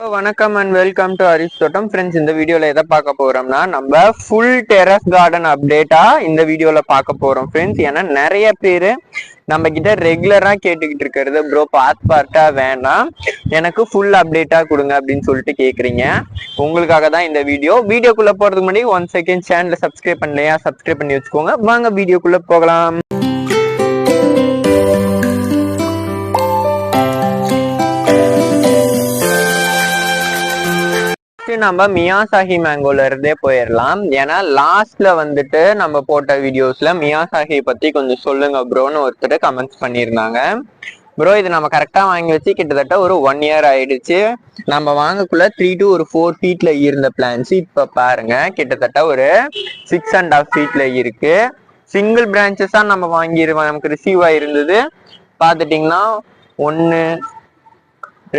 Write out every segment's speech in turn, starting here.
வணக்கம் and welcome to Haris தோட்டம் friends இந்த வீடியோல எதை பார்க்க போறோம்னா நம்ம ஃபுல் டெரஸ் கார்டன் அப்டேட்டா இந்த வீடியோல பார்க்க போறோம் ஃப்ரெண்ட்ஸ் ஏன்னா நிறைய பேர் நம்ம கிட்ட ரெகுலரா கேட்டுக்கிட்டு இருக்கிறது ப்ரோ பார்ட் பார்ட்டா வேணாம். எனக்கு ஃபுல் அப்டேட்டா கொடுங்க அப்படின்னு சொல்லிட்டு கேக்குறீங்க. உங்களுக்காக தான் இந்த வீடியோ. வீடியோக்குள்ள போறதுக்கு முன்னாடி ஒன் செகண்ட் சேனலை சப்ஸ்கிரைப் பண்ணலையா? சப்ஸ்கிரைப் பண்ணி வச்சுக்கோங்க. வாங்க வீடியோக்குள்ள போகலாம். ஃபர்ஸ்ட் நம்ம மியாசாகி மேங்கோல இருந்தே போயிடலாம் ஏன்னா லாஸ்ட்ல வந்துட்டு நம்ம போட்ட வீடியோஸ்ல மியாசாகி பத்தி கொஞ்சம் சொல்லுங்க ப்ரோன்னு ஒருத்தர் கமெண்ட்ஸ் பண்ணியிருந்தாங்க. ப்ரோ இது நம்ம கரெக்டாக வாங்கி வச்சு கிட்டத்தட்ட ஒரு ஒன் இயர் ஆயிடுச்சு. நம்ம வாங்கக்குள்ள த்ரீ டு ஒரு ஃபோர் ஃபீட்ல இருந்த பிளான்ஸ் இப்போ பாருங்க. கிட்டத்தட்ட ஒரு சிக்ஸ் அண்ட் ஹாஃப் ஃபீட்ல இருக்கு. சிங்கிள் பிரான்ச்சஸா நம்ம வாங்கிருவோம். நமக்கு ரிசீவ் ஆயிருந்தது. பார்த்துட்டிங்கன்னா ஒன்று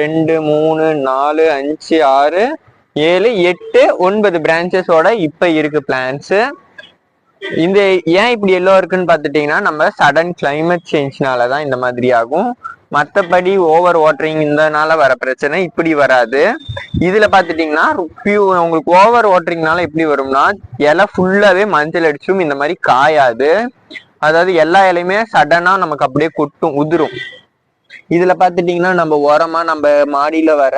ரெண்டு மூணு நாலு அஞ்சு ஆறு ஏழு எட்டு ஒன்பது பிரான்ச்சஸோட இப்ப இருக்கு பிளான்ஸ் இந்த ஏன் இப்படி எல்லோ இருக்குன்னு பார்த்துட்டீங்கன்னா நம்ம சடன் கிளைமேட் சேஞ்ச்னால தான் இந்த மாதிரி ஆகும். மற்றபடி ஓவர் வாட்டரிங் இந்தனால வர பிரச்சனை இப்படி வராது. இதுல பார்த்துட்டிங்கன்னா பியூ உங்களுக்கு ஓவர் வாட்டரிங்னால எப்படி வரும்னா இலை ஃபுல்லாவே மஞ்சள் அடிச்சும் இந்த மாதிரி காயாது. அதாவது எல்லா இலையுமே சடனா நமக்கு அப்படியே கொட்டும் உதிரும். இதுல பாத்துட்டீங்கன்னா நம்ம உரமா நம்ம மாடியில வர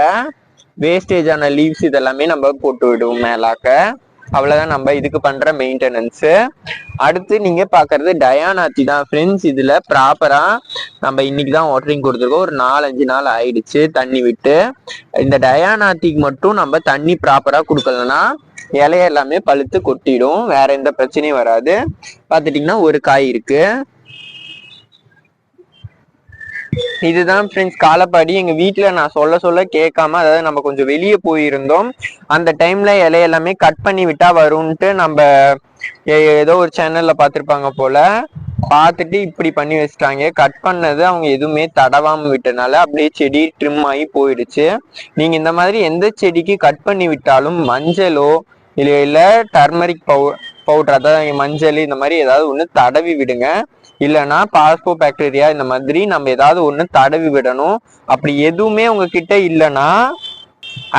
வேஸ்டேஜ் ஆன லீவ்ஸ் இதெல்லாமே நம்ம போட்டு விடுவோம் மேலாக்க. அவ்வளவுதான் நம்ம இதுக்கு பண்ற மெயின்டெனன்ஸ் அடுத்து நீங்க பாக்குறது டயானாத்தி தான் ஃப்ரெண்ட்ஸ் இதுல ப்ராப்பரா நம்ம இன்னைக்கு தான் வாட்டரிங் கொடுத்துருக்கோம். ஒரு நாலஞ்சு நாள் ஆயிடுச்சு தண்ணி விட்டு. இந்த டயானாத்திக்கு மட்டும் நம்ம தண்ணி ப்ராப்பரா கொடுக்கலன்னா இலைய எல்லாமே பழுத்து கொட்டிடும். வேற எந்த பிரச்சனையும் வராது. பாத்துட்டீங்கன்னா ஒரு காய் இருக்கு. இதுதான் ஃப்ரெண்ட்ஸ் காலப்பாடி. எங்க வீட்டில் நான் சொல்ல சொல்ல கேட்காம அதாவது நம்ம கொஞ்சம் வெளியே போயிருந்தோம். அந்த டைம்ல இலையெல்லாமே கட் பண்ணி விட்டா வரும்ன்ட்டு நம்ம ஏ- ஏதோ ஒரு சேனல்ல பார்த்துருப்பாங்க போல. பார்த்துட்டு இப்படி பண்ணி வச்சிட்டாங்க. கட் பண்ணது அவங்க எதுவுமே தடவாமல் விட்டனால அப்படியே செடி ட்ரிம் ஆகி போயிடுச்சு. நீங்கள் இந்த மாதிரி எந்த செடிக்கு கட் பண்ணி விட்டாலும் மஞ்சளோ இல்லை இல்லை டர்மரிக் பவு பவுடர் அதாவது மஞ்சள் இந்த மாதிரி ஏதாவது ஒன்று தடவி விடுங்க. இல்லைன்னா பாஸ்போ பாக்டீரியா இந்த மாதிரி நம்ம ஏதாவது ஒன்று தடவி விடணும். அப்படி எதுவுமே உங்ககிட்ட இல்லைன்னா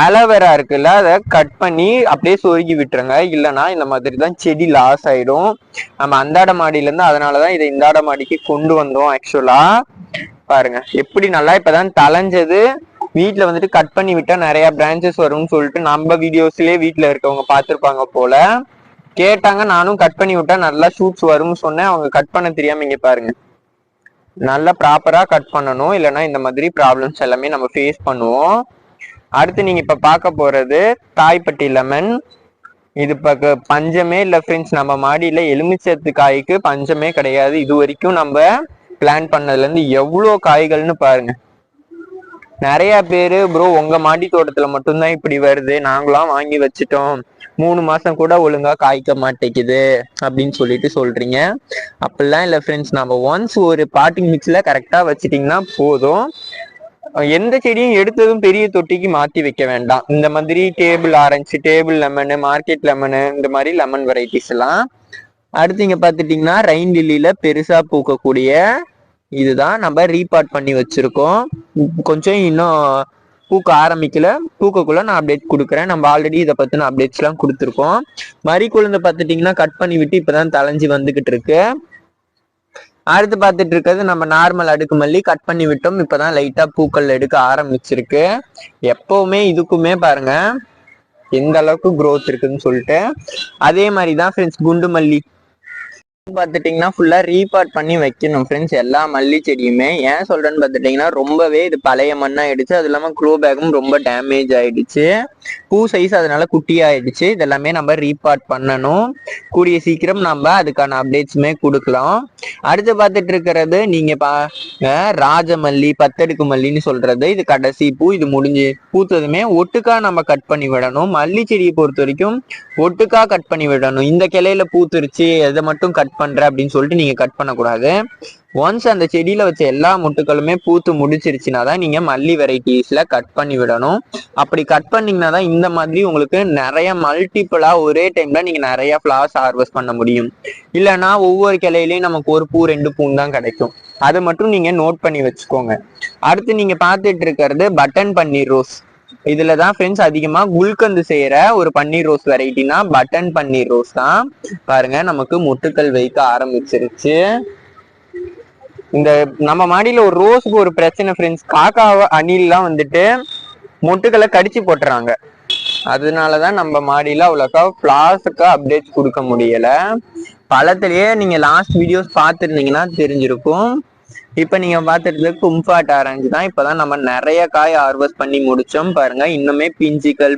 அலோவேரா இருக்குல்ல அதை கட் பண்ணி அப்படியே சொருகி விட்டுருங்க. இல்லைன்னா இந்த மாதிரி தான் செடி லாஸ் ஆயிடும். நம்ம அந்தாட மாடியிலேருந்து அதனால தான் இதை இந்தாட மாடிக்கு கொண்டு வந்தோம் ஆக்சுவலாக பாருங்க எப்படி நல்லா இப்போதான் தலைஞ்சது வீட்டில் வந்துட்டு கட் பண்ணி விட்டால் நிறைய பிரான்ச்சஸ் வரும்னு சொல்லிட்டு நம்ம வீடியோஸ்லேயே வீட்டில் இருக்கவங்க பார்த்துருப்பாங்க போல. கேட்டாங்க நானும் கட் பண்ணி விட்டேன். நல்லா ஷூட்ஸ் வரும்னு சொன்னேன். அவங்க கட் பண்ண தெரியாம இங்க பாருங்க. நல்லா ப்ராப்பரா கட் பண்ணணும். இல்லைன்னா இந்த மாதிரி ப்ராப்ளம்ஸ் எல்லாமே நம்ம ஃபேஸ் பண்ணுவோம். அடுத்து நீங்க இப்ப பார்க்க போறது தாய்ப்பட்டி லெமன் இது பக்க பஞ்சமே இல்ல ஃப்ரெண்ட்ஸ் நம்ம மாடியில எலுமிச்சத்து காய்க்கு பஞ்சமே கிடையாது. இது வரைக்கும் நம்ம பிளான் பண்ணதுல இருந்து எவ்வளோ காய்கள்னு பாருங்க. நிறைய பேரு ப்ரோ உங்க மாடி தோட்டத்துல மட்டும்தான் இப்படி வருது. நாங்களாம் வாங்கி வச்சுட்டோம். மூணு மாசம் கூட ஒழுங்கா காய்க்க மாட்டேங்குது அப்படின்னு சொல்லிட்டு சொல்றீங்க. அப்படிலாம் இல்லை ஃப்ரெண்ட்ஸ் நம்ம ஒன்ஸ் ஒரு பாட்டிங் மிக்ஸ்ல கரெக்டா வச்சிட்டிங்கன்னா போதும். எந்த செடியும் எடுத்ததும் பெரிய தொட்டிக்கு மாத்தி வைக்க வேண்டாம். இந்த மாதிரி table orange table lemon market lemon இந்த மாதிரி லெமன் வெரைட்டிஸ் எல்லாம். அடுத்து இங்க பாத்துட்டீங்கன்னா ரெயின் லில்லியில பெருசா பூக்கக்கூடிய இதுதான் நம்ம ரீபார்ட் பண்ணி வச்சிருக்கோம். கொஞ்சம் இன்னும் பூக்க ஆரம்பிக்கல. பூக்கக்குள்ள நான் அப்டேட் கொடுக்குறேன். நம்ம ஆல்ரெடி இதை பத்தின அப்டேட்ஸ் எல்லாம் கொடுத்துருக்கோம். மறி குழந்தை பார்த்துட்டீங்கன்னா கட் பண்ணி விட்டு இப்பதான் தலைஞ்சி வந்துகிட்டு இருக்கு. அடுத்து பார்த்துட்டு இருக்கிறது நம்ம நார்மல் அடுக்கு மல்லி கட் பண்ணி விட்டோம். இப்பதான் லைட்டா பூக்கள் எடுக்க ஆரம்பிச்சிருக்கு. எப்பவுமே இதுக்குமே பாருங்க எந்த அளவுக்கு க்ரோத் இருக்குன்னு சொல்லிட்டு. அதே மாதிரி தான் ஃப்ரெண்ட்ஸ் குண்டு மல்லி பார்த்துட்டிங்கன்னா ஃபுல்லாக ரீபார்ட் பண்ணி வைக்கணும் ஃப்ரெண்ட்ஸ் எல்லா மல்லி செடியுமே. ஏன் சொல்றேன்னு பார்த்துட்டிங்கன்னா ரொம்பவே இது பழைய மண்ணாயிடுச்சு அது இல்லாமல் க்ளோ பேக்கும் ரொம்ப டேமேஜ் ஆயிடுச்சு. பூ சைஸ் அதனால குட்டி ஆயிடுச்சு. இதெல்லாமே நம்ம ரீபார்ட் பண்ணணும். கூடிய சீக்கிரம் நம்ம அதுக்கான அப்டேட்ஸுமே கொடுக்கலாம். அடுத்து பார்த்துட்டு இருக்கிறது நீங்க பா ராஜமல்லி பத்தடுக்கு மல்லின்னு சொல்றது. இது கடைசி பூ. இது முடிஞ்சு பூத்ததுமே ஒட்டுக்கா நம்ம கட் பண்ணி விடணும். மல்லி செடியை பொறுத்த வரைக்கும் ஒட்டுக்கா கட் பண்ணி விடணும். இந்த கிளையில பூத்துருச்சு அதை மட்டும் கட் பண்ற அப்படின்னு சொல்லிட்டு நீங்க கட் பண்ணக்கூடாது. ஒன்ஸ் அந்த செடியில வச்ச எல்லா முட்டுக்களுமே பூத்து முடிச்சிருச்சுன்னா தான் நீங்க மல்லி வெரைட்டிஸ்ல கட் பண்ணி விடணும். அப்படி கட் பண்ணீங்கன்னா தான் இந்த மாதிரி உங்களுக்கு நிறைய மல்டிபிளா ஒரே டைம்ல நீங்க நிறைய ஃபிளவர்ஸ் ஹார்வெஸ்ட் பண்ண முடியும். இல்லைன்னா ஒவ்வொரு கிளையிலையும் நமக்கு ஒரு பூ ரெண்டு பூ தான் கிடைக்கும். அதை மட்டும் நீங்க நோட் பண்ணி வச்சுக்கோங்க. அடுத்து நீங்க பார்த்துட்டு இருக்கிறது பட்டன் பன்னீர் ரோஸ் இதுல தான் ஃப்ரெண்ட்ஸ் அதிகமா குல்கந்து செய்யற ஒரு பன்னீர் ரோஸ் வெரைட்டினா பட்டன் பன்னீர் ரோஸ் தான். பாருங்க நமக்கு முட்டுக்கள் வைக்க ஆரம்பிச்சிருச்சு. இந்த நம்ம மாடியில ஒரு ரோஸுக்கு ஒரு பிரச்சனை ஃப்ரெண்ட்ஸ் காக்கா அணில்லாம் வந்துட்டு மொட்டுக்களை கடிச்சு போட்டுறாங்க. அதனாலதான் நம்ம மாடியில அவ்வளோக்கா ஃபிளாஸுக்கு அப்டேட்ஸ் கொடுக்க முடியல. பழத்திலேயே நீங்க லாஸ்ட் வீடியோஸ் பார்த்துருந்தீங்கன்னா தெரிஞ்சிருக்கும். இப்ப நீங்க பார்த்துட்டு கும்பாட் ஆரஞ்சு தான். இப்பதான் நம்ம நிறைய காய் ஹார்வெஸ்ட் பண்ணி முடிச்சோம் பாருங்க. இன்னுமே பிஞ்சுகள்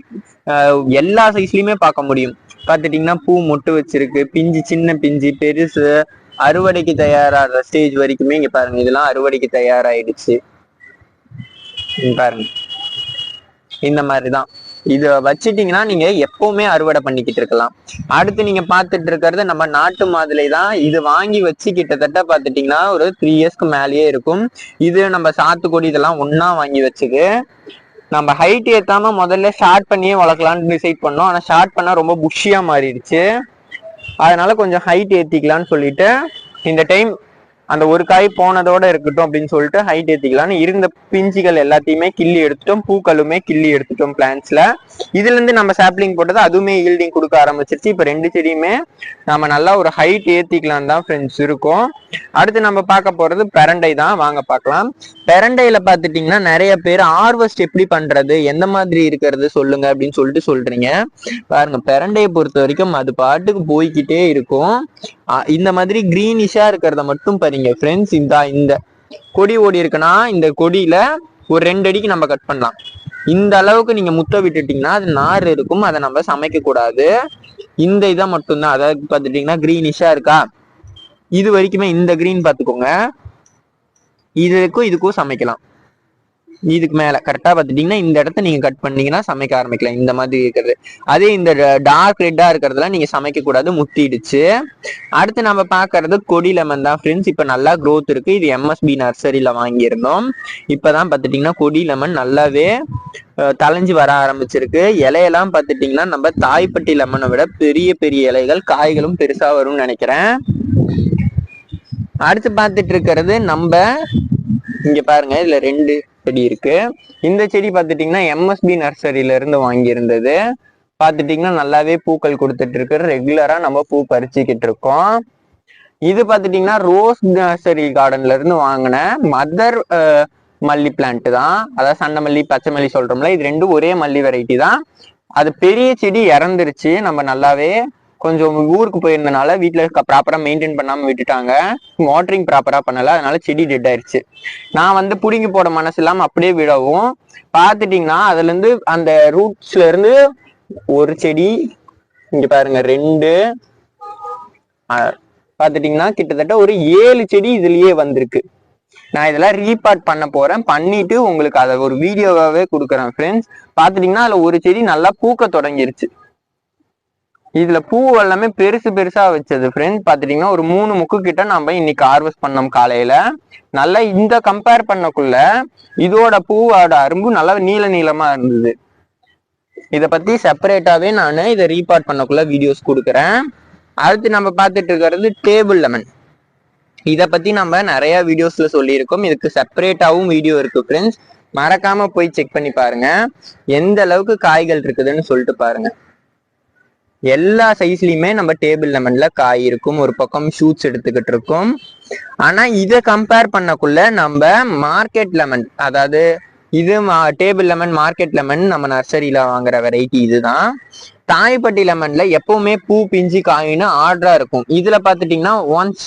ஆஹ் எல்லா சைஸ்லயுமே பார்க்க முடியும். பாத்துட்டீங்கன்னா பூ மொட்டு வச்சிருக்கு. பிஞ்சு சின்ன பிஞ்சு பெருசு அறுவடைக்கு தயாராகிற ஸ்டேஜ் வரைக்குமே இங்க பாருங்க. இதெல்லாம் அறுவடைக்கு தயாராயிடுச்சு. பாருங்க. இந்த மாதிரிதான். இதை வச்சிட்டிங்கன்னா நீங்க எப்பவுமே அறுவடை பண்ணிக்கிட்டு இருக்கலாம். அடுத்து நீங்க பார்த்துட்டு இருக்கிறது நம்ம நாட்டு மாதுளை தான். இது வாங்கி வச்சு கிட்டத்தட்ட பார்த்துட்டிங்கன்னா ஒரு த்ரீ இயர்ஸ்க்கு மேலேயே இருக்கும். இது நம்ம சாத்துக்குடி இதெல்லாம் ஒன்னா வாங்கி வச்சுக்கு நம்ம ஹைட் ஏத்தாம முதல்ல ஷார்ட் பண்ணியே வளர்க்கலாம்னு டிசைட் பண்ணோம். ஆனா ஷார்ட் பண்ணா ரொம்ப புஷ்ஷியா மாறிடுச்சு. அதனால கொஞ்சம் ஹைட் ஏத்திக்கலாம்னு சொல்லிட்டு இந்த டைம் அந்த ஒரு காய் போனதோட இருக்கட்டும் அப்படின்னு சொல்லிட்டு ஹைட் ஏத்திக்கலாம்னு இருந்த பிஞ்சுகள் எல்லாத்தையுமே கிள்ளி எடுத்துட்டோம் பூக்களுமே கிள்ளி எடுத்துட்டோம் பிளான்ஸ்ல இதுல இருந்து நம்ம சாப்ளிங் போட்டது அதுவுமே ஈல்டிங் கொடுக்க ஆரம்பிச்சிருச்சு. இப்ப ரெண்டு செடியுமே நம்ம நல்லா ஒரு ஹைட் ஏத்திக்கலாம் தான் ஃப்ரெண்ட்ஸ் இருக்கும். அடுத்து நம்ம பார்க்க போறது பெரண்டை தான். வாங்க பார்க்கலாம். பெரண்டையில பாத்துட்டீங்கன்னா நிறைய பேர் ஹார்வெஸ்ட் எப்படி பண்றது எந்த மாதிரி இருக்கிறது சொல்லுங்க அப்படின்னு சொல்லிட்டு சொல்றீங்க. பாருங்க பெரண்டையை பொறுத்த வரைக்கும் அது பாட்டுக்கு போய்கிட்டே இருக்கும். இந்த மாதிரி கிரீனிஷா இருக்கிறத மட்டும் பாருங்க ஃப்ரெண்ட்ஸ் இந்த இந்த கொடி ஓடி இருக்குன்னா இந்த கொடியில ஒரு ரெண்டு அடிக்கு நம்ம கட் பண்ணலாம். இந்த அளவுக்கு நீங்க முத்த விட்டுட்டீங்கன்னா அது நார் இருக்கும். அதை நம்ம சமைக்க கூடாது இந்த இதை மட்டும்தான். அதாவது பார்த்துட்டீங்கன்னா கிரீனிஷா இருக்கா? இது வரைக்குமே இந்த கிரீன் பார்த்துக்கோங்க. இதுக்கும் இதுக்கும் சமைக்கலாம். இதுக்கு மேல. கரெக்டா பாத்துட்டீங்கன்னா இந்த இடத்த நீங்க கட் பண்ணீங்கன்னா சமைக்க ஆரம்பிக்கலாம். இந்த மாதிரி இருக்கிறது அதே இந்த டார்க் ரெட்டா இருக்கிறதுலாம் நீங்க சமைக்க கூடாது. முத்திடுச்சு. அடுத்து நம்ம பார்க்கறது கொடி லெமன் தான். ஃப்ரெண்ட்ஸ் இப்ப நல்லா க்ரோத் இருக்கு. இது எம்எஸ்பி நர்சரியில வாங்கியிருந்தோம். இப்பதான் பாத்துட்டீங்கன்னா கொடி லெமன் நல்லாவே தலைஞ்சு வர ஆரம்பிச்சிருக்கு. இலையெல்லாம் பார்த்துட்டிங்கன்னா நம்ம தாய்ப்பட்டி லெமனை விட பெரிய பெரிய இலைகள் காய்களும் பெருசா வரும்னு நினைக்கிறேன். அடுத்து பார்த்துட்டு இருக்கிறது நம்ம இங்க பாருங்க இதுல ரெண்டு செடி இருக்கு. இந்த செடி பார்த்துட்டீங்கன்னா எம்எஸ்பி நர்சரியில இருந்து வாங்கியிருந்தது. பார்த்துட்டீங்கன்னா நல்லாவே பூக்கள் கொடுத்துட்டு இருக்கு. ரெகுலரா நம்ம பூ பறிச்சுக்கிட்டு இருக்கோம். இது பார்த்துட்டீங்கன்னா ரோஸ் நர்சரி கார்டன்ல இருந்து வாங்கின மதர் மல்லி பிளான்ட் தான். அதாவது சண்டை மல்லி பச்சை மல்லி சொல்றோம்ல இது ரெண்டும் ஒரே மல்லி வெரைட்டி தான். அது பெரிய செடி இறந்துருச்சு. நம்ம நல்லாவே கொஞ்சம் ஊருக்கு போயிருந்தனால வீட்டில் இருக்க ப்ராப்பராக மெயின்டைன் பண்ணாமல் விட்டுட்டாங்க. வாட்டரிங் ப்ராப்பராக பண்ணல. அதனால செடி டெட் ஆயிடுச்சு நான் வந்து பிடுங்கி போட மனசு இல்லாமல் அப்படியே விடவும் பார்த்துட்டீங்கன்னா அதுலேருந்து அந்த ரூட்ஸ்ல இருந்து ஒரு செடி இங்க பாருங்க ரெண்டு பார்த்துட்டிங்கன்னா பார்த்துட்டீங்கன்னா கிட்டத்தட்ட ஒரு ஏழு செடி இதுலயே வந்திருக்கு. நான் இதெல்லாம் ரீபார்ட் பண்ண போறேன். பண்ணிட்டு உங்களுக்கு அதை ஒரு வீடியோவாகவே கொடுக்குறேன் ஃப்ரெண்ட்ஸ் பார்த்துட்டிங்கன்னா அதில் ஒரு செடி நல்லா பூக்க தொடங்கிருச்சு. இதுல பூ எல்லாமே பெருசு பெருசா வச்சது ஃப்ரெண்ட்ஸ் பாத்துட்டீங்கன்னா ஒரு மூணு முக்கு கிட்ட நம்ம இன்னைக்கு ஹார்வெஸ்ட் பண்ணோம் காலையில. நல்லா இந்த கம்பேர் பண்ணக்குள்ள இதோட பூவோட அரும்பு நல்லா நீல நீளமா இருந்தது. இதை பத்தி செப்பரேட்டாவே நான் இதை ரீபார்ட் பண்ணக்குள்ள வீடியோஸ் கொடுக்குறேன். அடுத்து நம்ம பார்த்துட்டு இருக்கிறது டேபிள் லெமன் இதை பத்தி நம்ம நிறைய வீடியோஸ்ல சொல்லியிருக்கோம். இதுக்கு செப்பரேட்டாவும் வீடியோ இருக்கு ஃப்ரெண்ட்ஸ் மறக்காம போய் செக் பண்ணி பாருங்க. எந்த அளவுக்கு காய்கள் இருக்குதுன்னு சொல்லிட்டு பாருங்க. எல்லா சைஸ்லயுமே நம்ம டேபிள் லெமன்ல காய் இருக்கும். ஒரு பக்கம் ஷூட்ஸ் எடுத்துக்கிட்டு இருக்கும். ஆனா இதை கம்பேர் பண்ணக்குள்ள நம்ம மார்க்கெட் லெமன் அதாவது இது டேபிள் லெமன் மார்க்கெட் லெமன் நம்ம நர்சரியில வாங்குற வெரைட்டி இதுதான். தாய்ப்பட்டி லெமன்ல எப்பவுமே பூ பிஞ்சு காயின்னு ஆர்டரா இருக்கும். இதுல பாத்துட்டீங்கன்னா ஒன்ஸ்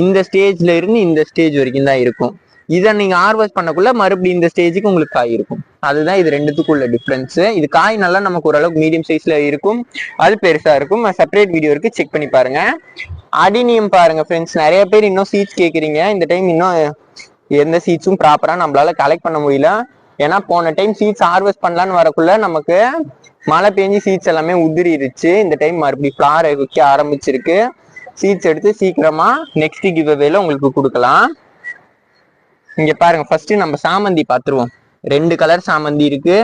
இந்த ஸ்டேஜ்ல இருந்து இந்த ஸ்டேஜ் வரைக்கும் தான் இருக்கும். இதை நீங்க ஹார்வெஸ்ட் பண்ணக்குள்ள மறுபடியும் இந்த ஸ்டேஜுக்கு உங்களுக்கு காய் இருக்கும். அதுதான் இது ரெண்டுத்துக்குள்ள டிஃப்ரென்ஸ் இது காய் நல்லா நமக்கு ஓரளவுக்கு மீடியம் சைஸ்ல இருக்கும். அது பெருசா இருக்கும். செப்பரேட் வீடியோ இருக்கு செக் பண்ணி பாருங்க. அடினியம் பாருங்க ஃப்ரெண்ட்ஸ் நிறைய பேர் இன்னும் சீட்ஸ் கேக்குறீங்க. இந்த டைம் இன்னும் எந்த சீட்ஸும் ப்ராப்பரா நம்மளால கலெக்ட் பண்ண முடியல. ஏன்னா போன டைம் சீட்ஸ் ஹார்வெஸ்ட் பண்ணலான்னு வரக்குள்ள நமக்கு மழை பெஞ்சு சீட்ஸ் எல்லாமே உதிரிருச்சு. இந்த டைம் மறுபடியும் ஃபிளார் வைக்க ஆரம்பிச்சிருக்கு. சீட்ஸ் எடுத்து சீக்கிரமா நெக்ஸ்ட் கிவ் அவேல உங்களுக்கு கொடுக்கலாம். இங்க பாருங்க ஃபர்ஸ்ட் நம்ம சாமந்தி பாத்துருவோம். ரெண்டு கலர் சாமந்தி இருக்கு.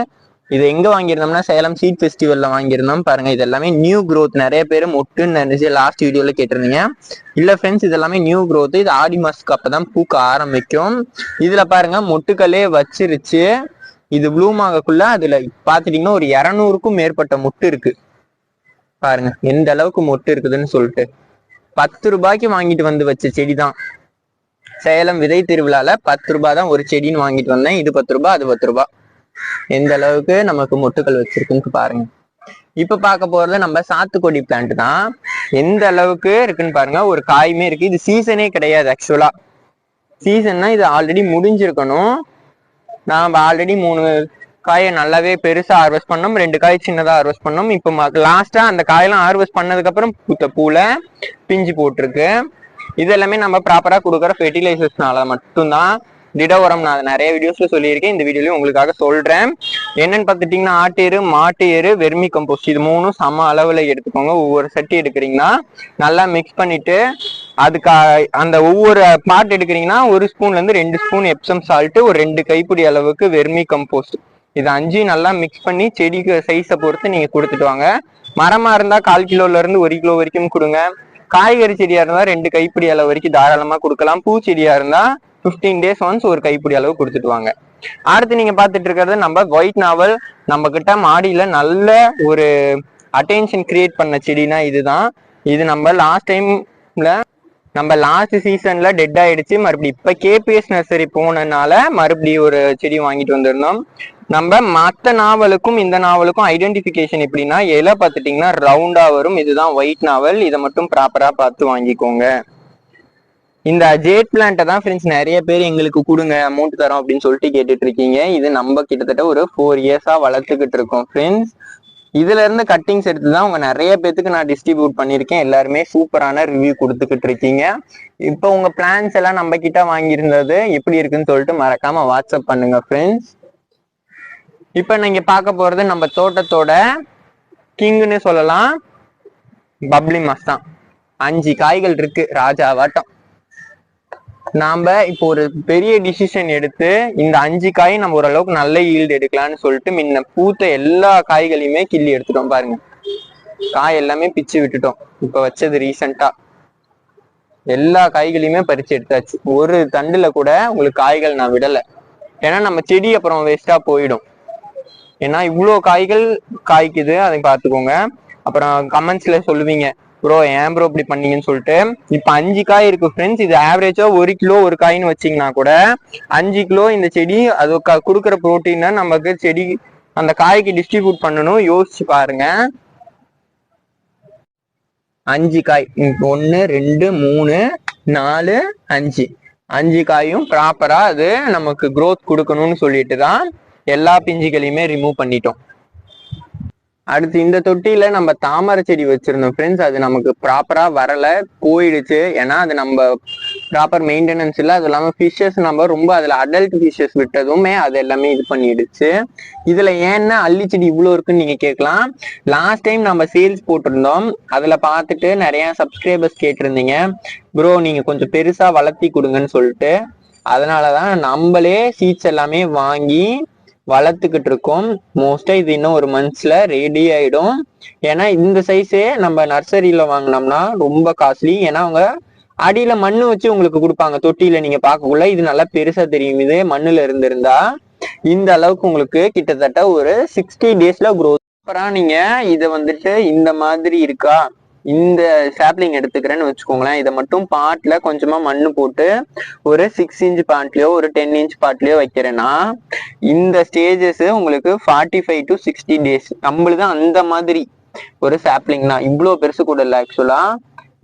இது எங்க வாங்கியிருந்தோம்னா சேலம் சீட் ஃபெஸ்டிவல்ல வாங்கியிருந்தோம். பாருங்க இது எல்லாமே நியூ க்ரோத் நிறைய பேர் மொட்டுன்னு நினைச்சு லாஸ்ட் வீடியோல கேட்டிருந்தீங்க. இல்ல ஃப்ரெண்ட்ஸ் இது எல்லாமே நியூ க்ரோத் இது ஆடி மாசத்துக்கு அப்பதான் பூக்க ஆரம்பிக்கும். இதுல பாருங்க மொட்டுக்களே வச்சிருச்சு. இது ப்ளூம் ஆகக்குள்ள அதுல பாத்துட்டீங்கன்னா ஒரு இரநூறுக்கும் மேற்பட்ட மொட்டு இருக்கு. பாருங்க எந்த அளவுக்கு மொட்டு இருக்குதுன்னு சொல்லிட்டு. பத்து ரூபாய்க்கு வாங்கிட்டு வந்து வச்ச செடி தான் சேலம் விதை திருவிழால பத்து ரூபாய் தான் ஒரு செடின்னு வாங்கிட்டு வந்தேன். இது பத்து ரூபாய் அது பத்து ரூபாய். எந்த அளவுக்கு நமக்கு மொட்டுக்கள் வச்சிருக்குன்னு பாருங்க. இப்ப பார்க்க போறது நம்ம சாத்துக்குடி பிளான்ட் தான். எந்த அளவுக்கு இருக்குன்னு பாருங்க. ஒரு காயுமே இருக்கு. இது சீசனே கிடையாது ஆக்சுவலா சீசன்னா இது ஆல்ரெடி முடிஞ்சிருக்கணும். நாம ஆல்ரெடி மூணு காயை நல்லாவே பெருசா ஹார்வெஸ்ட் பண்ணோம். ரெண்டு காய் சின்னதா ஹார்வெஸ்ட் பண்ணோம். இப்போ லாஸ்டா அந்த காயெல்லாம் ஹார்வெஸ்ட் பண்ணதுக்கு அப்புறம் பூத்த பூல பிஞ்சு போட்டிருக்கு. இது எல்லாமே நம்ம ப்ராப்பராக கொடுக்குற ஃபெர்டிலைசர்ஸ்னால மட்டும்தான். திட உரம் நான் அதை நிறைய வீடியோஸ்ல சொல்லியிருக்கேன். இந்த வீடியோலையும் உங்களுக்காக சொல்றேன். என்னன்னு பார்த்துட்டீங்கன்னா ஆட்டு எரு மாட்டு எரு வெர்மி கம்போஸ்ட் இது மூணும் சம அளவில் எடுத்துக்கோங்க. ஒவ்வொரு சட்டி எடுக்கிறீங்கன்னா நல்லா மிக்ஸ் பண்ணிட்டு அதுக்கு அந்த ஒவ்வொரு பார்ட் எடுக்கிறீங்கன்னா ஒரு ஸ்பூன்லேருந்து ரெண்டு ஸ்பூன் எப்சம் சால்ட்டு ஒரு ரெண்டு கைப்பிடி அளவுக்கு வெர்மி கம்போஸ்ட் இது அஞ்சு நல்லா மிக்ஸ் பண்ணி செடிக்கு சைஸை பொறுத்து நீங்கள் கொடுத்துட்டு வாங்க. மரமாக இருந்தால் கால் கிலோலேருந்து ஒரு கிலோ வரைக்கும் கொடுங்க. காய்கறி செடியா இருந்தா ரெண்டு கைப்பிடி அளவு வரைக்கும் தாராளமா கொடுக்கலாம். பூச்செடியா இருந்தா 15 டேஸ் ஒன்ஸ் ஒரு கைப்பிடி அளவு கொடுத்துட்டு வாங்க. அடுத்து நீங்க பாத்துட்டு இருக்கிறது நம்ம ஒயிட் நாவல் நம்ம கிட்ட மாடியில நல்ல ஒரு அட்டென்ஷன் கிரியேட் பண்ண செடினா இதுதான். இது நம்ம லாஸ்ட் டைம்ல நம்ம லாஸ்ட் சீசன்ல டெட் ஆயிடுச்சு. மறுபடியும் இப்ப கேபிஎஸ் நர்சரி போனனால மறுபடியும் ஒரு செடி வாங்கிட்டு வந்திருந்தோம். நம்ம மத்த நாவலுக்கும் இந்த நாவலுக்கும் ஐடென்டிபிகேஷன் எப்படின்னா இலை பார்த்துட்டீங்கன்னா ரவுண்டா வரும். இதுதான் ஒயிட் நாவல் இதை மட்டும் ப்ராப்பரா பார்த்து வாங்கிக்கோங்க. இந்த ஜேட் பிளான்ட்டை தான் ஃப்ரெண்ட்ஸ் நிறைய பேர் எங்களுக்கு கொடுங்க அமௌண்ட் தரோம் அப்படின்னு சொல்லிட்டு கேட்டுட்டு இருக்கீங்க இது நம்ம கிட்டத்தட்ட ஒரு ஃபோர் இயர்ஸாக வளர்த்துக்கிட்டு இருக்கோம் ஃப்ரெண்ட்ஸ் இதுல இருந்து கட்டிங்ஸ் எடுத்து தான் உங்க நிறைய பேத்துக்கு நான் டிஸ்ட்ரிபியூட் பண்ணியிருக்கேன். எல்லாருமே சூப்பரான ரிவ்யூ கொடுத்துக்கிட்டு இருக்கீங்க. இப்போ உங்க பிளான்ஸ் எல்லாம் நம்ம கிட்ட வாங்கியிருந்தது எப்படி இருக்குன்னு சொல்லிட்டு மறக்காம வாட்ஸ்அப் பண்ணுங்க ஃப்ரெண்ட்ஸ் இப்போ நீங்க பார்க்க போறது நம்ம தோட்டத்தோட கிங்குன்னு சொல்லலாம். பப்ளி மாஸ் தான். அஞ்சு காய்கள் இருக்கு ராஜாவாட்டம் நாம இப்போ ஒரு பெரிய டிசிஷன் எடுத்து இந்த அஞ்சு காய் நம்ம ஓரளவுக்கு நல்ல ஈல்டு எடுக்கலாம்னு சொல்லிட்டு முன்ன பூத்த எல்லா காய்களையுமே கிள்ளி எடுத்துட்டோம் பாருங்க. காய் எல்லாமே பிச்சு விட்டுட்டோம். இப்ப வச்சது ரீசண்டா எல்லா காய்களையுமே பறிச்சு எடுத்தாச்சு. ஒரு தண்டுல கூட உங்களுக்கு காய்கள் நான் விடல. ஏன்னா நம்ம செடி அப்புறம் வேஸ்டா போயிடும். ஏன்னா இவ்வளோ காய்கள் காய்க்குது. அதை பார்த்துக்கோங்க. அப்புறம் கமெண்ட்ஸ்ல சொல்லுவீங்க. ப்ரோ ஏன் ப்ரோ இப்படி பண்ணீங்கன்னு சொல்லிட்டு? இப்போ அஞ்சு காய் இருக்கு ஃப்ரெண்ட்ஸ் இது ஆவரேஜா ஒரு கிலோ ஒரு காயின்னு வச்சீங்கன்னா கூட அஞ்சு கிலோ இந்த செடி அது கொடுக்குற புரோட்டீனை நமக்கு செடி அந்த காய்க்கு டிஸ்ட்ரிபியூட் பண்ணணும். யோசிச்சு பாருங்க. அஞ்சு காய். ஒன்று ரெண்டு மூணு நாலு அஞ்சு. அஞ்சு காயும் ப்ராப்பரா அது நமக்கு க்ரோத் கொடுக்கணும்னு சொல்லிட்டு தான் எல்லா பிஞ்சுகளையுமே ரிமூவ் பண்ணிட்டோம். அடுத்து இந்த தொட்டியில நம்ம தாமரை செடி வச்சிருந்தோம் ஃப்ரெண்ட்ஸ் அது நமக்கு ப்ராப்பரா வரல போயிடுச்சு. ஏன்னா அது நம்ம ப்ராப்பர் மெயின்டெனன்ஸ் இல்லை. அது இல்லாமல் ஃபிஷ்ஷஸ் நம்ம ரொம்ப அதில் அடல்ட் ஃபிஷ்ஷஸ் விட்டதுமே அது எல்லாமே இது பண்ணிடுச்சு. இதில் ஏன்னா அள்ளி செடி இவ்வளோ இருக்குன்னு நீங்கள் கேட்கலாம். லாஸ்ட் டைம் நம்ம சேல்ஸ் போட்டிருந்தோம். அதில் பார்த்துட்டு நிறையா சப்ஸ்கிரைபர்ஸ் கேட்டிருந்தீங்க. ப்ரோ நீங்கள் கொஞ்சம் பெருசாக வளர்த்தி கொடுங்கன்னு சொல்லிட்டு. அதனால தான் நம்மளே சீட்ஸ் எல்லாமே வாங்கி வளர்த்துக்கிட்டு இருக்கோம். மோஸ்டா இது இன்னும் ஒரு மந்த்ஸ்ல ரெடி ஆயிடும். ஏன்னா இந்த சைஸே நம்ம நர்சரியில வாங்கினோம்னா ரொம்ப காஸ்ட்லி ஏன்னா அவங்க அடியில மண்ணு வச்சு உங்களுக்கு கொடுப்பாங்க. தொட்டியில நீங்க பார்க்கக்குள்ள இது நல்லா பெருசா தெரியும். இது மண்ணுல இருந்திருந்தா இந்த அளவுக்கு உங்களுக்கு கிட்டத்தட்ட ஒரு சிக்ஸ்டி டேஸ்ல growth. அப்புறம் நீங்க இதை வந்துட்டு இந்த மாதிரி இருக்கா? இந்த சாப்லிங் எடுத்துக்கிறேன்னு வச்சுக்கோங்களேன். இதை மட்டும் பாட்டில் கொஞ்சமாக மண்ணு போட்டு ஒரு சிக்ஸ் இன்ச் பாட்லேயோ ஒரு டென் இன்ச் பாட்லேயோ வைக்கிறேன்னா இந்த ஸ்டேஜஸ் உங்களுக்கு forty five to sixty days நம்மளுது அந்த மாதிரி ஒரு சாப்ளிங்னா தான். இவ்வளோ பெருசு கூட இல்லை ஆக்சுவலாக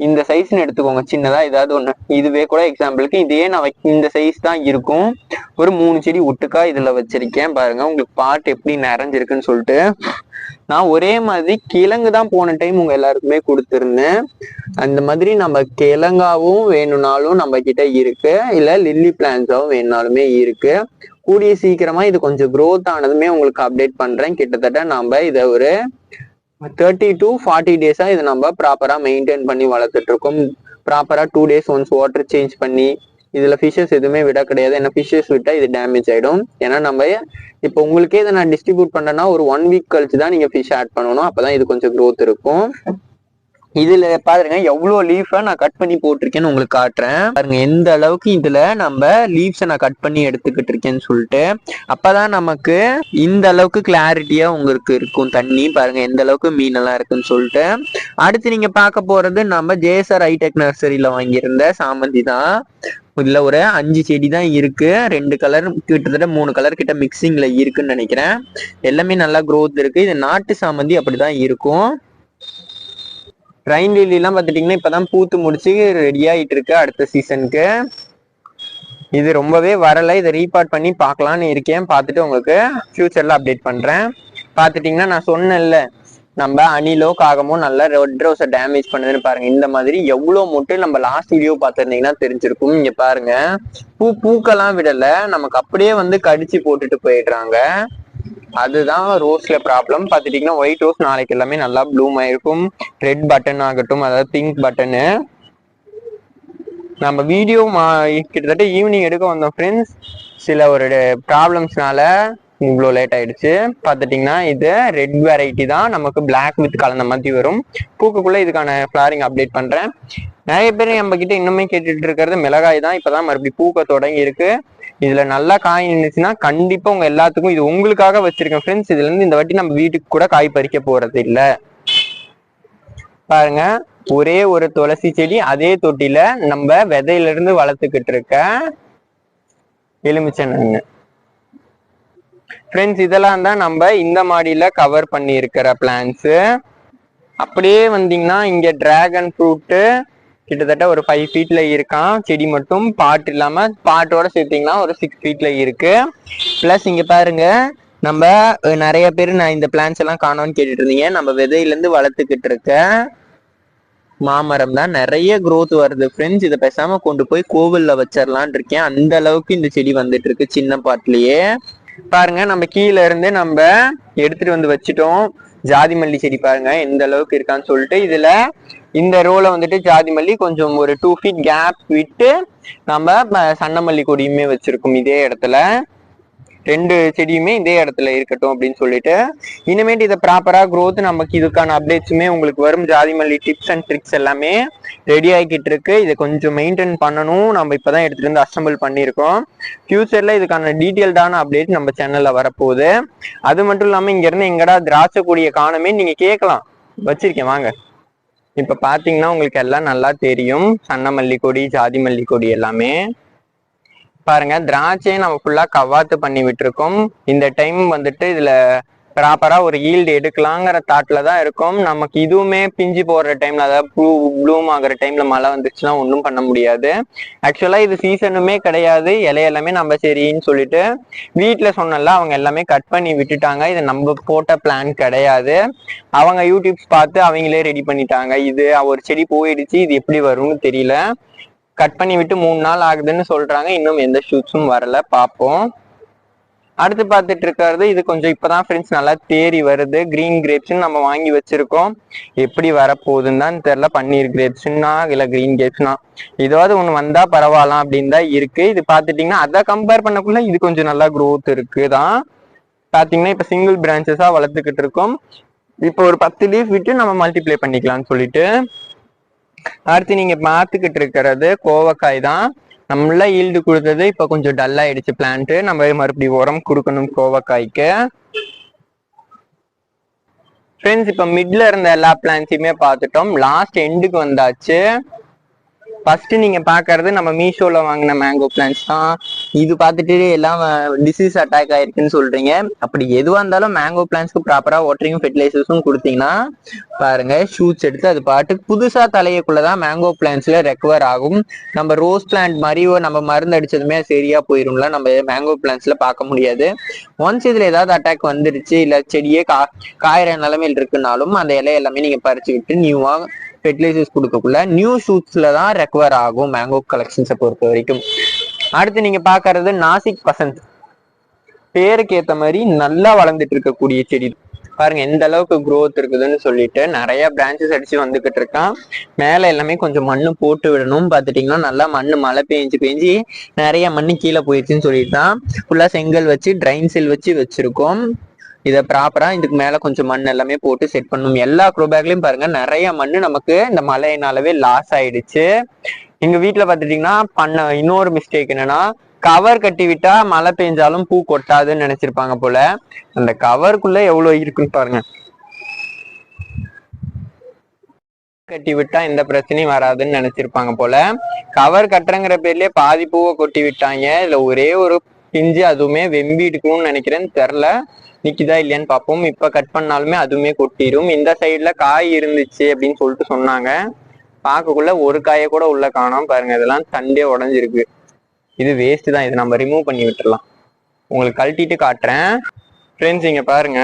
இந்த சைஸ்னு எடுத்துக்கோங்க சின்னதாக ஏதாவது ஒன்று இதுவே கூட எக்ஸாம்பிளுக்கு இதே நான் வைக்க இந்த சைஸ் தான் இருக்கும். ஒரு மூணு செடி ஒட்டுக்கா இதுல வச்சிருக்கேன். பாருங்க உங்களுக்கு பாட்டு எப்படி நிறைஞ்சிருக்குன்னு சொல்லிட்டு. நான் ஒரே மாதிரி கிழங்கு தான் போன டைம் உங்க எல்லாருக்குமே கொடுத்துருந்தேன். அந்த மாதிரி நம்ம கிழங்காவும் வேணும்னாலும் நம்ம கிட்ட இருக்கு. இல்ல லில்லி பிளான்ஸாவும் வேணும்னாலுமே இருக்கு. கூடிய சீக்கிரமா இது கொஞ்சம் க்ரோத் ஆனதுமே உங்களுக்கு அப்டேட் பண்றேன். கிட்டத்தட்ட நம்ம இதை ஒரு தேர்ட்டி டு ஃபார்ட்டி டேஸா இதை நம்ம ப்ராப்பரா மெயின்டைன் பண்ணி வளர்த்துட்டு இருக்கோம். ப்ராப்பரா two days once water change பண்ணி இதுல ஃபிஷஸ் எதுவுமே விட கிடையாது. ஏன்னா ஃபிஷஸ் விட்டா இது டேமேஜ் ஆயிடும். ஏன்னா நம்ம இப்போ உங்களுக்கே இதை நான் டிஸ்ட்ரிபியூட் பண்ணேன்னா ஒரு ஒன் வீக் கழிச்சு தான் நீங்க ஃபிஷ் ஆட் பண்ணணும். அப்பதான் இது கொஞ்சம் க்ரோத் இருக்கும். இதுல பாருங்க எவ்வளவு லீஃப நான் கட் பண்ணி போட்டிருக்கேன்னு உங்களுக்கு காட்டுறேன். பாருங்க எந்த அளவுக்கு இதுல நம்ம லீவ்ஸை நான் கட் பண்ணி எடுத்துக்கிட்டு இருக்கேன்னு சொல்லிட்டு அப்பதான் நமக்கு இந்த அளவுக்கு கிளாரிட்டியா உங்களுக்கு இருக்கும் தண்ணி. பாருங்க எந்த அளவுக்கு மீன் எல்லாம் இருக்குன்னு சொல்லிட்டு. அடுத்து நீங்க பார்க்க போறது நம்ம ஜேசர் ஹைடெக் நர்சரியில வாங்கியிருந்த சாமந்தி தான். இதுல ஒரு அஞ்சு செடி தான் இருக்கு. ரெண்டு கலர் கிட்டத்தட்ட மூணு கலர் கிட்ட மிக்சிங்ல இருக்குன்னு நினைக்கிறேன். எல்லாமே நல்லா க்ரோத் இருக்கு. இது நாட்டு சாமந்தி அப்படிதான் இருக்கும். ரைன் லில்லாம் பார்த்துட்டிங்கன்னா இப்போதான் பூத்து முடிச்சு ரெடி ஆகிட்டு இருக்கு அடுத்த சீசனுக்கு இது ரொம்பவே வரலை. இதை ரீபார்ட் பண்ணி பார்க்கலான்னு இருக்கேன். பார்த்துட்டு உங்களுக்கு ஃப்யூச்சரில் அப்டேட் பண்ணுறேன் பார்த்துட்டிங்கன்னா நான் சொன்னேன்ல நம்ம அணிலோ காகமோ நல்லா ரெட் ரோஸை டேமேஜ் பண்ணுதுன்னு பாருங்க. இந்த மாதிரி எவ்வளோ மட்டும் நம்ம லாஸ்ட் வீடியோ பார்த்துருந்தீங்கன்னா தெரிஞ்சிருக்கும். இங்க பாருங்க. பூ பூக்கெல்லாம் விடல. நமக்கு அப்படியே வந்து கடிச்சு போட்டுட்டு போயிடுறாங்க. அதுதான் ரோஸ்ல ப்ராப்ளம் பார்த்துட்டீங்கன்னா ஒயிட் ரோஸ் நாளைக்கு எல்லாமே நல்லா ப்ளூம் ஆயிருக்கும். ரெட் பட்டன் ஆகட்டும். அதாவது பிங்க் பட்டனு நம்ம வீடியோ மா கிட்டத்தட்ட ஈவினிங் எடுக்க வந்தோம் ஃப்ரெண்ட்ஸ் சில ஒரு ப்ராப்ளம்ஸ்னால இவ்வளோ லேட் ஆயிடுச்சு. பார்த்துட்டிங்கன்னா இது ரெட் வெரைட்டி தான். நமக்கு பிளாக் வித் கலந்த மாதிரி வரும். பூக்குக்குள்ளே இதுக்கான ஃப்ளாரிங் அப்டேட் பண்ணுறேன் நிறைய பேர் நம்ம கிட்ட இன்னுமே கேட்டுட்டு இருக்கிறது மிளகாய் தான். இப்போதான் மறுபடியும் பூக்க தொடங்கி இருக்கு. இதுல நல்லா காய் நின்றுச்சுன்னா கண்டிப்பா உங்க எல்லாத்துக்கும் இது உங்களுக்காக வச்சிருக்கேன் ஃப்ரெண்ட்ஸ் இதுல இருந்து இந்த வாட்டி நம்ம வீட்டுக்கு கூட காய் பறிக்க போறது இல்ல. பாருங்க ஒரே ஒரு துளசி செடி அதே தொட்டில நம்ம விதையில இருந்து வளர்த்துக்கிட்டு இருக்க. எலுமிச்சை ஃப்ரெண்ட்ஸ் இதெல்லாம் தான் நம்ம இந்த மாடியில் கவர் பண்ணியிருக்கிற பிளான்ஸு அப்படியே வந்தீங்கன்னா இங்கே டிராகன் ஃப்ரூட்டு கிட்டத்தட்ட ஒரு ஃபைவ் ஃபீட்டில் இருக்கான். செடி மட்டும் பாட் இல்லாமல் பாட்டோட சேர்த்திங்கன்னா ஒரு சிக்ஸ் ஃபீட்டில் இருக்குது ப்ளஸ் இங்கே பாருங்கள் நம்ம நிறைய பேர் நான் இந்த பிளான்ஸ் எல்லாம் காணோன்னு கேட்டுட்டு இருந்தீங்க. நம்ம விதையிலேருந்து வளர்த்துக்கிட்டு இருக்க மாமரம் தான். நிறைய க்ரோத் வருது. ஃப்ரெண்ட்ஸ் இதை பேசாமல் கொண்டு போய் கோவிலில் வச்சிடலான் இருக்கேன். அந்த அளவுக்கு இந்த செடி வந்துட்டு இருக்கு சின்ன பாட்லயே பாருங்க நம்ம கீழ இருந்து நம்ம எடுத்துட்டு வந்து வச்சிட்டோம். ஜாதி மல்லி செடி பாருங்க எந்த அளவுக்கு இருக்கான்னு சொல்லிட்டு இதுல இந்த ரோல வந்துட்டு ஜாதி மல்லி கொஞ்சம் ஒரு டூ ஃபீட் கேப் விட்டு நம்ம சன்னமல்லி சன்ன மல்லி கொடியுமே வச்சிருக்கோம் இதே இடத்துல. ரெண்டு செடியுமே இதே இடத்துல இருக்கட்டும் அப்படின்னு சொல்லிட்டு இனிமேட்டு இதை ப்ராப்பராக க்ரோத் நமக்கு இதுக்கான அப்டேட்ஸுமே உங்களுக்கு வரும். ஜாதி மல்லி டிப்ஸ் அண்ட் ட்ரிக்ஸ் எல்லாமே ரெடி ஆகிக்கிட்டு இருக்கு. இதை கொஞ்சம் மெயின்டைன் பண்ணணும். நம்ம இப்போ தான் எடுத்துகிட்டு வந்து அசம்பிள் பண்ணியிருக்கோம். ஃபியூச்சரில் இதுக்கான டீட்டெயில்டான அப்டேட் நம்ம சேனலில் வரப்போகுது. அது மட்டும் இல்லாமல் இங்கேருந்து எங்கடா திராட்சை கூடிய காணமே நீங்கள் கேட்கலாம். வச்சிருக்கேன் வாங்க. இப்போ பார்த்தீங்கன்னா உங்களுக்கு எல்லாம் நல்லா தெரியும். சன்ன மல்லி கொடி ஜாதி மல்லி கொடி எல்லாமே. பாருங்க திராட்சையை நம்ம ஃபுல்லா கவாத்து பண்ணி விட்டுருக்கோம். இந்த டைம் வந்துட்டு இதுல ப்ராப்பரா ஒரு ஈல்டு எடுக்கலாங்கிற தாட்ல தான் இருக்கும். நமக்கு இதுவுமே பிஞ்சு போடுற டைம்ல அதாவது ப்ளூ ப்ளூம் ஆகுற டைம்ல மழை வந்துச்சுன்னா ஒன்றும் பண்ண முடியாது. ஆக்சுவலா இது சீசனுமே கிடையாது. இலையெல்லாமே நம்ம சரின்னு சொல்லிட்டு வீட்டில் சொன்னல அவங்க எல்லாமே கட் பண்ணி விட்டுட்டாங்க. இது நம்ம போட்ட பிளான் கிடையாது. அவங்க யூடியூப்ஸ் பார்த்து அவங்களே ரெடி பண்ணிட்டாங்க. இது ஒரு செடி போயிடுச்சு இது எப்படி வரும்னு தெரியல. கட் பண்ணி விட்டு மூணு நாள் ஆகுதுன்னு சொல்றாங்க. இன்னும் எந்த ஷூட்ஸும் வரல. பார்ப்போம். அடுத்து பார்த்துட்டு இருக்கிறது இது கொஞ்சம் இப்போதான் ஃப்ரெண்ட்ஸ் நல்லா தேறி வருது. கிரீன் கிரேப்ஸ்னு நம்ம வாங்கி வச்சிருக்கோம். எப்படி வரப்போகுதுன்னு தான் தெரில பன்னீர் கிரேப்ஸ்னா இல்லை கிரீன் கிரேப்ஸ்னா ஏதாவது ஒன்று வந்தால் பரவாயில்லாம் அப்படின்னு தான் இருக்கு. இது பார்த்துட்டிங்கன்னா அதை கம்பேர் பண்ணக்குள்ள இது கொஞ்சம் நல்லா குரோத் இருக்குது தான் பார்த்தீங்கன்னா இப்போ சிங்கிள் பிரான்ச்சஸாக வளர்த்துக்கிட்டு இருக்கோம். இப்போ ஒரு பத்து லீஃப் விட்டு நம்ம மல்டிப்ளை பண்ணிக்கலாம்னு சொல்லிட்டு. அடுத்து நீங்க பார்த்துக்கிட்டு இருக்கிறது கோவக்காய் தான். நம்மள ஈல்டு கொடுத்தது இப்ப கொஞ்சம் டல் ஆயிடுச்சு பிளான்ட் நம்ம மறுபடியும் உரம் கொடுக்கணும் கோவக்காய்க்கு. ஃப்ரெண்ட்ஸ் இப்ப மிட்ல இருந்த எல்லா பிளான்ஸையுமே பார்த்துட்டோம். லாஸ்ட் எண்டுக்கு வந்தாச்சு. ஃபர்ஸ்ட் நீங்க பாக்குறது நம்ம மீஷோல வாங்கின மேங்கோ பிளான்ஸ் தான். இது பார்த்துட்டு எல்லாம் டிசீஸ் அட்டாக் ஆயிருக்குன்னு சொல்றீங்க. அப்படி எதுவா இருந்தாலும் மேங்கோ பிளான்ஸ்க்கு ப்ராப்பரா வாட்டரிங் ஃபெர்டிலைசர்ஸும் கொடுத்தீங்கன்னா பாருங்க ஷூட்ஸ் எடுத்து அது பாட்டுக்கு புதுசா தலையக்குள்ளதான் மேங்கோ பிளான்ஸ்ல ரெக்கவர் ஆகும். நம்ம ரோஸ் பிளான்ட் மாதிரி நம்ம மருந்து அடிச்சதுமே சரியா போயிரும்ல. நம்ம மேங்கோ பிளான்ஸ்ல பார்க்க முடியாது. ஒன்ஸ் இதுல ஏதாவது அட்டாக் வந்துருச்சு இல்ல செடியே கா காயிற நிலைமையில் இருக்குனாலும் அந்த இலை எல்லாமே நீங்க பறிச்சு விட்டு நியூவா ஃபெர்டிலைசர்ஸ் கொடுக்கக்குள்ள நியூ ஷூட்ஸ்ல தான் ரெக்கவர் ஆகும் மேங்கோ கலெக்ஷன்ஸை பொறுத்த வரைக்கும். அடுத்து நீங்க பாக்குறது நாசிக் பசந்த். பேருக்கு ஏத்த மாதிரி நல்லா வளர்ந்துட்டு இருக்கக்கூடிய செடி. பாருங்க எந்த அளவுக்கு க்ரோத் இருக்குதுன்னு சொல்லிட்டு நிறைய பிரான்ச்சஸ் அடிச்சு வந்துகிட்டு இருக்கான். மேல எல்லாமே கொஞ்சம் மண்ணு போட்டு விடணும். பார்த்துட்டீங்கன்னா நல்லா மண்ணு மழை பெஞ்சு பெஞ்சு நிறைய மண்ணு கீழே போயிடுச்சுன்னு சொல்லிட்டு தான் ஃபுல்லா செங்கல் வச்சு ட்ரைன் செல் வச்சு வச்சிருக்கோம். இதை ப்ராப்பரா இதுக்கு மேல கொஞ்சம் மண் எல்லாமே போட்டு செட் பண்ணும் எல்லா குரோபேக்லயும் பாருங்க நிறைய மண் நமக்கு இந்த மழையினாலவே லாஸ் ஆயிடுச்சு. எங்க வீட்டுல பாத்துட்டீங்கன்னா பண்ண இன்னொரு மிஸ்டேக் என்னன்னா கவர் கட்டி விட்டா மழை பெஞ்சாலும் பூ கொட்டாதுன்னு நினைச்சிருப்பாங்க போல. அந்த கவருக்குள்ள எவ்வளவு இருக்குன்னு பாருங்க. கட்டி விட்டா எந்த பிரச்சனையும் வராதுன்னு நினைச்சிருப்பாங்க போல. கவர் கட்டுறங்கிற பேர்லயே பாதி பூவை கொட்டி விட்டாங்க. இல்ல ஒரே ஒரு பிஞ்சு அதுவுமே வெம்பிடுக்கும்னு நினைக்கிறேன்னு தெரில. நிக்குதா இல்லையான்னு பார்ப்போம். இப்ப கட் பண்ணாலுமே அதுவுமே கொட்டிடும் இந்த சைடுல காய் இருந்துச்சு அப்படின்னு சொல்லிட்டு சொன்னாங்க. பார்க்கக்குள்ள ஒரு காயை கூட உள்ள காணோம் பாருங்க இதெல்லாம் தண்டே உடஞ்சிருக்கு. இது வேஸ்ட் தான். இது நம்ம ரிமூவ் பண்ணி விட்டுடலாம் உங்களுக்கு கழட்டிட்டு காட்டுறேன். ஃப்ரெண்ட்ஸ் இங்க பாருங்க.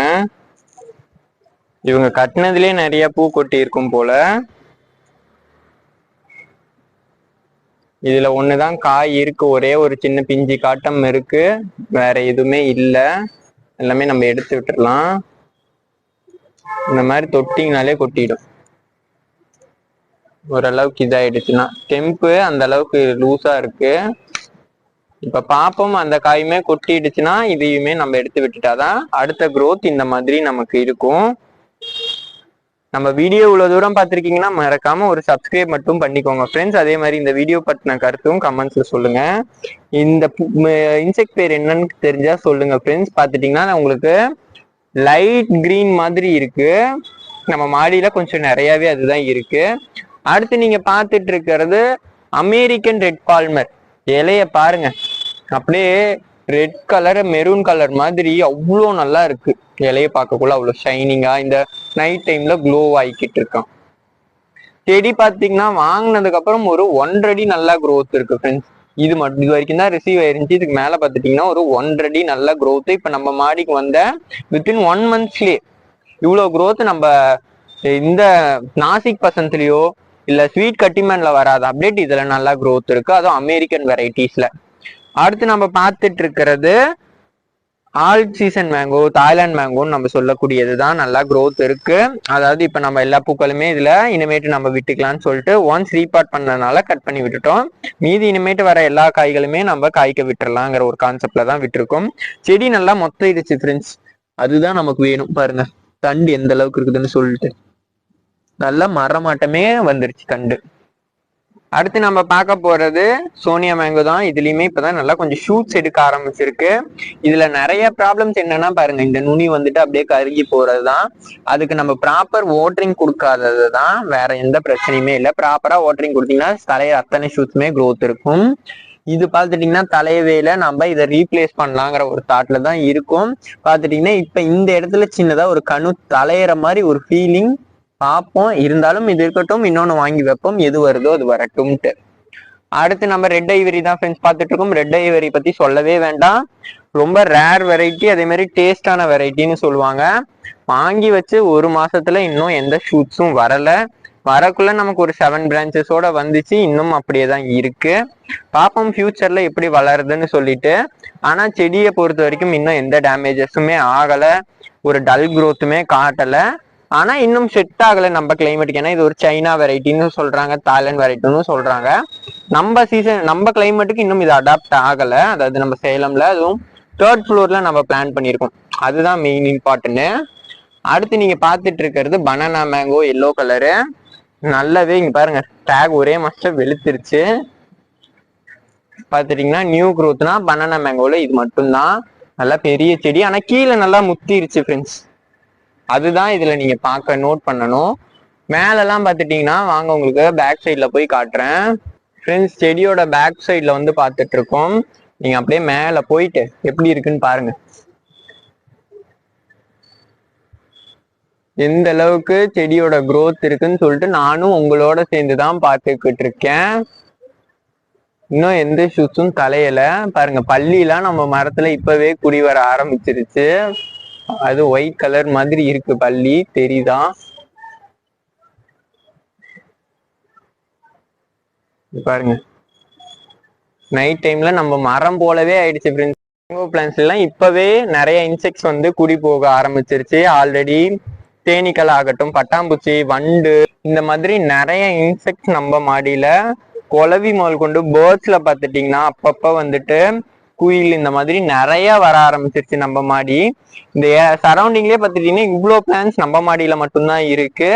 இவங்க கட்டினதுலேயே நிறைய பூ கொட்டி இருக்கும் போல. இதுல ஒண்ணுதான் காய் இருக்கு. ஒரே ஒரு சின்ன பிஞ்சு காட்டம் இருக்கு. வேற எதுவுமே இல்லை. எல்லாமே நம்ம எடுத்து விட்டுறலாம். இந்த மாதிரி தொட்டிங்கனாலே கொட்டிடும். ஓரளவுக்கு இதாயிடுச்சுன்னா. டெம்பு அந்த அளவுக்கு லூஸா இருக்கு. இப்ப பாப்போம் அந்த காயுமே கொட்டிடுச்சுன்னா இதையுமே நம்ம எடுத்து விட்டுட்டாதான் அடுத்த க்ரோத் இந்த மாதிரி நமக்கு இருக்கும். நம்ம வீடியோ இவ்வளோ தூரம் பார்த்துருக்கீங்கன்னா மறக்காம ஒரு சப்ஸ்கிரைப் மட்டும் பண்ணிக்கோங்க ஃப்ரெண்ட்ஸ் அதே மாதிரி இந்த வீடியோ பற்றின கருத்தும் கமெண்ட்ஸில் சொல்லுங்க. இந்த இன்செக்ட் பேர் என்னன்னு தெரிஞ்சா சொல்லுங்க ஃப்ரெண்ட்ஸ் பார்த்துட்டிங்கன்னா உங்களுக்கு லைட் கிரீன் மாதிரி இருக்கு. நம்ம மாடியில கொஞ்சம் நிறையாவே அதுதான் இருக்கு. அடுத்து நீங்க பார்த்துட்டு இருக்கிறது அமெரிக்கன் ரெட் பால்மர் இலைய பாருங்க. அப்படியே ரெட் கலர் மெரூன் கலர் மாதிரி அவ்வளோ நல்லா இருக்கு. இலையை பார்க்கக்குள்ள அவ்வளோ ஷைனிங்காக இந்த நைட் டைம்ல க்ளோ ஆகிக்கிட்டு இருக்கான். செடி பார்த்தீங்கன்னா வாங்கினதுக்கப்புறம் ஒரு ஒன்றரை நல்லா க்ரோத் இருக்குது ஃப்ரெண்ட்ஸ் இது மட்டும் இது வரைக்கும் தான் ரிசீவ் ஆயிருந்துச்சு. இதுக்கு மேலே பார்த்துட்டிங்கன்னா ஒரு ஒன்றரை நல்ல க்ரோத்து இப்போ நம்ம மாடிக்கு வந்த வித்தின் ஒன் மந்த்ஸ்லேயே இவ்வளோ க்ரோத் நம்ம இந்த நாசிக் பசந்த்லயோ இல்லை ஸ்வீட் கட்டிமேன்ல வராத அப்டேட் இதில் நல்லா க்ரோத் இருக்குது அதுவும் அமெரிக்கன் வெரைட்டிஸ்ல அடுத்து நம்ம பார்த்துட்டு இருக்கிறது ஆல் சீசன் மேங்கோ தாய்லாந்து மேங்கோன்னு நம்ம சொல்லக்கூடியது தான் நல்லா க்ரோத் இருக்கு. அதாவது இப்போ நம்ம எல்லா பூக்களுமே இதில் இனிமேட்டு நம்ம விட்டுக்கலாம்னு சொல்லிட்டு ஒன்ஸ் ரீபார்ட் பண்ணனால கட் பண்ணி விட்டுட்டோம். மீதி இனிமேட்டு வர எல்லா காய்களுமே நம்ம காய்க்க விட்டுறலாங்கிற ஒரு கான்செப்ட்ல தான் விட்டுருக்கோம். செடி நல்லா மொத்தம் ஃப்ரெண்ட்ஸ் அதுதான் நமக்கு வேணும் பாருங்க. தண்டு எந்த அளவுக்கு இருக்குதுன்னு சொல்லிட்டு. நல்லா மரமாட்டமே வந்துருச்சு தண்டு. அடுத்து நம்ம பார்க்க போறது சோனியா மேங்கோ தான். இதுலயுமே இப்பதான் நல்லா கொஞ்சம் ஷூட்ஸ் எடுக்க ஆரம்பிச்சிருக்கு. இதுல நிறைய ப்ராப்ளம்ஸ் என்னன்னா பாருங்க இந்த நுனி வந்துட்டு அப்படியே கருகி போறதுதான். அதுக்கு நம்ம ப்ராப்பர் வாட்டரிங் கொடுக்காதது தான். வேற எந்த பிரச்சனையுமே இல்லை. ப்ராப்பரா வாட்டரிங் கொடுத்தீங்கன்னா தலையில அத்தனை ஷூட்ஸுமே க்ரோத் இருக்கும். இது பார்த்துட்டீங்கன்னா தலையவேல நம்ம இதை ரீப்ளேஸ் பண்ணலாங்கிற ஒரு தாட்ல தான் இருக்கும். பார்த்துட்டீங்கன்னா இப்போ இந்த இடத்துல சின்னதா ஒரு கணு தலையிற மாதிரி ஒரு ஃபீலிங் பார்ப்போம். இருந்தாலும் இது இருக்கட்டும் இன்னொன்னு வாங்கி வைப்போம். எது வருதோ அது வரட்டும்ட்டு. அடுத்து நம்ம ரெட் ஐவரி தான் ஃப்ரெண்ட்ஸ் பார்த்துட்டு இருக்கோம் ரெட் ஐவரி பற்றி சொல்லவே வேண்டாம். ரொம்ப ரேர் வெரைட்டி அதே மாதிரி டேஸ்டான வெரைட்டின்னு சொல்லுவாங்க. வாங்கி வச்சு ஒரு மாசத்துல இன்னும் எந்த ஷூட்ஸும் வரல. வரக்குள்ள நமக்கு ஒரு செவன் பிரான்ச்சஸோட வந்துச்சு. இன்னும் அப்படியே தான் இருக்கு. பார்ப்போம் ஃபியூச்சர்ல எப்படி வளருதுன்னு சொல்லிட்டு. ஆனா செடியை பொறுத்த வரைக்கும் இன்னும் எந்த டேமேஜஸுமே ஆகல. ஒரு டல் க்ரோத்துமே காட்டல. ஆனா இன்னும் செட் ஆகல நம்ம கிளைமேட்டுக்கு ஏன்னா இது ஒரு சைனா வெரைட்டின்னு சொல்றாங்க தாய்லாந்து வெரைட்டின்னு சொல்றாங்க. நம்ம சீசன் நம்ம கிளைமேட்டுக்கு இன்னும் இது அடாப்ட் ஆகல. அதாவது நம்ம சேலம்ல அதுவும் தேர்ட் ஃப்ளோர்ல நம்ம பிளான் பண்ணியிருக்கோம். அதுதான் மெயின் இம்பார்ட்டன்ட் அடுத்து நீங்க பார்த்துட்டு இருக்கிறது பனானா மேங்கோ எல்லோ கலரு நல்லாவே இங்க பாருங்க டேக் ஒரே மாசம் வெளுத்துருச்சு. பார்த்துட்டிங்கன்னா நியூ க்ரோத்னா பனானா மேங்கோல இது மட்டும்தான். நல்லா பெரிய செடி ஆனா கீழே நல்லா முத்திருச்சு ஃப்ரெண்ட்ஸ் அதுதான் இதுல நீங்க பார்க்க நோட் பண்ணணும். மேலெல்லாம் பார்த்துட்டீங்கன்னா வாங்க உங்களுக்கு பேக் சைடில் போய் காட்டுறேன். ஃப்ரெண்ட்ஸ் செடியோட பேக் சைடில் வந்து பார்த்துட்டு இருக்கோம் நீங்க அப்படியே மேல போயிட்டு எப்படி இருக்குன்னு பாருங்க. எந்த அளவுக்கு செடியோட க்ரோத் இருக்குன்னு சொல்லிட்டு நானும் உங்களோட சேர்ந்து தான் பார்த்துக்கிட்டு இருக்கேன். இன்னும் எந்த ஷூஸும் தலையல. பாருங்க பள்ளியெலாம் நம்ம மரத்துல இப்பவே குடி வர ஆரம்பிச்சிருச்சு. அது ஒயிட் கலர் மாதிரி இருக்கு பள்ளி தெரியுதா? பாருங்க. நைட் டைம்ல நம்ம மரம் போலவே ஆயிடுச்சு ஃப்ரெண்ட்ஸ் மேங்கோ பிளான்ஸ் எல்லாம் இப்பவே நிறைய இன்செக்ட்ஸ் வந்து குடி போக ஆரம்பிச்சிருச்சு. ஆல்ரெடி தேனீக்கள் ஆகட்டும் பட்டாம்பூச்சி வண்டு இந்த மாதிரி நிறைய இன்செக்ட்ஸ் நம்ம மாடியில குளவி முதல் கொண்டு பேர்ட்ஸ்ல பாத்துட்டீங்கன்னா அப்பப்ப வந்துட்டு குயில் இந்த மாதிரி நிறைய வர ஆரம்பிச்சிருச்சு நம்ம மாடி. இந்த சரௌண்டிங்லயே பார்த்துட்டீங்கன்னா இவ்வளோ பிளான்ஸ் நம்ம மாடியில மட்டும்தான் இருக்கு.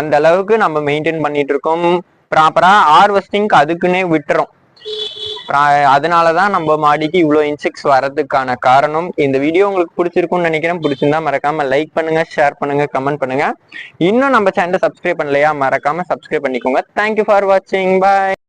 அந்த அளவுக்கு நம்ம மெயின்டைன் பண்ணிட்டு இருக்கோம். ப்ராப்பரா ஹார்வெஸ்டிங்க்கு அதுக்குன்னே விட்டுறோம். அதனாலதான் நம்ம மாடிக்கு இவ்வளோ இன்செக்ட்ஸ் வர்றதுக்கான காரணம். இந்த வீடியோ உங்களுக்கு பிடிச்சிருக்கும்னு நினைக்கிறேன். பிடிச்சிருந்தா மறக்காம லைக் பண்ணுங்க ஷேர் பண்ணுங்க கமெண்ட் பண்ணுங்க. இன்னும் நம்ம சேனலை சப்ஸ்கிரைப் பண்ணலையா மறக்காம சப்ஸ்கிரைப் பண்ணிக்கோங்க. தேங்க்யூ ஃபார் வாட்சிங் பாய்